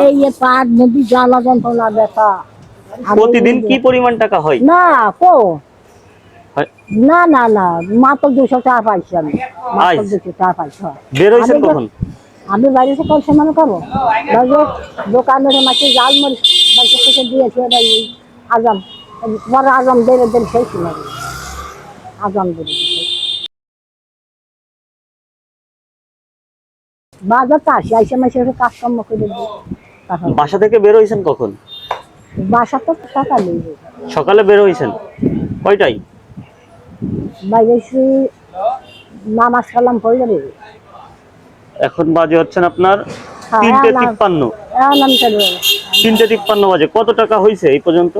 এই পাট নদী জ্বালা যন্ত্রণা ব্যথা। প্রতিদিন কি পরিমাণ টাকা হয়? না কো? না না না। মাত্র দুশো টাকা পাইছি আমি। মাত্র। দুশো টাকা পাইছি কখন? আমি বাড়িতে কল সমান করব? বাজে দোকানের মাঝে জাল মরিচ বাড়িতে থেকে দিয়েছে আজম বড় আজম দেড় দিন সেই আজম দেড় বাজার তো আসি আইসে মাসে একটু কাজকর্ম করে দিই। বাসা থেকে বের হয়েছেন কখন? বাসা তো সকালে। সকালে বের হয়েছেন কয়টাই বাইরে এসে নামাজ কালাম পড়লে এখন বাজে হচ্ছেন আপনার হ্যাঁ, তিনটে তিপ্পান্ন। তিনটে তিপ্পান্ন বাজে। কত টাকা হয়েছে এই পর্যন্ত?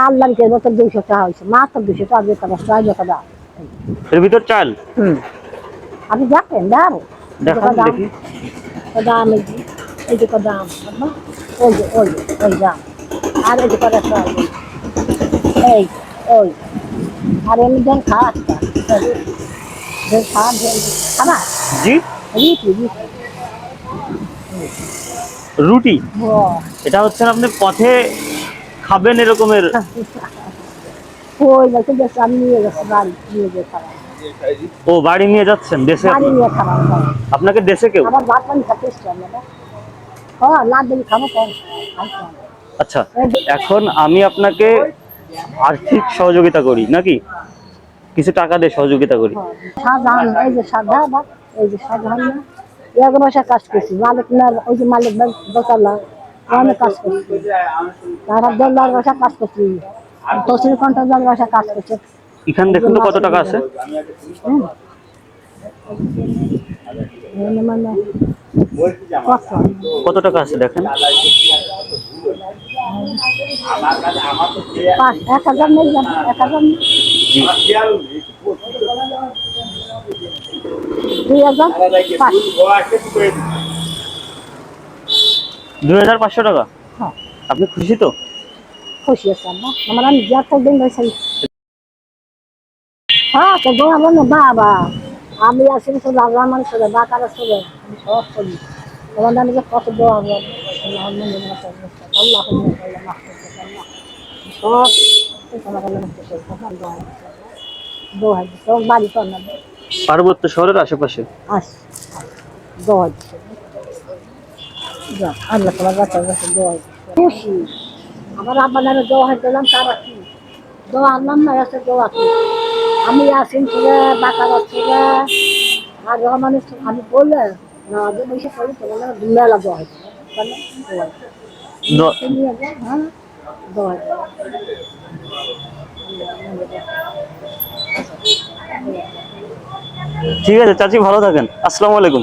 আল্লাহ কে বছর দুইশো টাকা হয়েছে মাত্র দুশো টাকা দিয়ে টাকা ছয় টাকা এর ভিতর চাল? আপনি দেখেন দাম দেখান দেখি। দাম এই যে এই যে দাম বুঝলো? ওই যে ওই ওই দাম আর এই যে কটা সব এই ওই আর এমনি দেন খাওয়া খাওয়া খাবা জি? রুটি এটা হচ্ছেন আপনি পথে খাবেন এরকমের? ওই যে আমি নিয়ে গেছি বাড়ি নিয়ে খাবার ও বাড়ি নিয়ে যাচ্ছেন দেশে? বাড়ি নিয়ে খাবার আপনাকে দেশে কেউ? আবার ভাত পানি খাতে এসছি না দিলে খাব কম আচ্ছা এখন আমি আপনাকে আর্থিক সহযোগিতা করি নাকি? কিছু টাকা দিয়ে সহযোগিতা করি। সাধারণ এই যে সাদা এই যে সাধারণ এক বছর কাজ করছি। মালিক না ওই যে মালিক দোকানলা অনেক কাজ করছি। তারা কাজ করছি। কাজ করছে। এখানে দেখুন তো কত টাকা আছে? কত টাকা আছে দেখেন? দুই হাজার পাঁচশো টাকা? আপনি খুশি তো? খুশি আছে আমার। আমি যা তো দিন রয়েছে হ্যাঁ তো দোয়া বলো বাবা। আমি আছি তো বাবা আমার সাথে বাকার সাথে আমি সব করি তোমার আমি যে কত দোয়া হবে আল্লাহ আল্লাহ সব তোমার আল্লাহ করে দোয়া দোয়া তো বাড়ি তো না পার্বত্য শহরের আশেপাশে? দোয়া আল্লাহ তোমার কাছে দিলাম তারা কি দোয়া আনলাম না দোয়া কি আমি আসিন ছেলে বাঁকা ছিল আর রহমান আমি বললে না আগে বসে মেলা দেওয়া হয়েছে হ্যাঁ। ঠিক আছে চাচি ভালো থাকেন। আসসালামু আলাইকুম।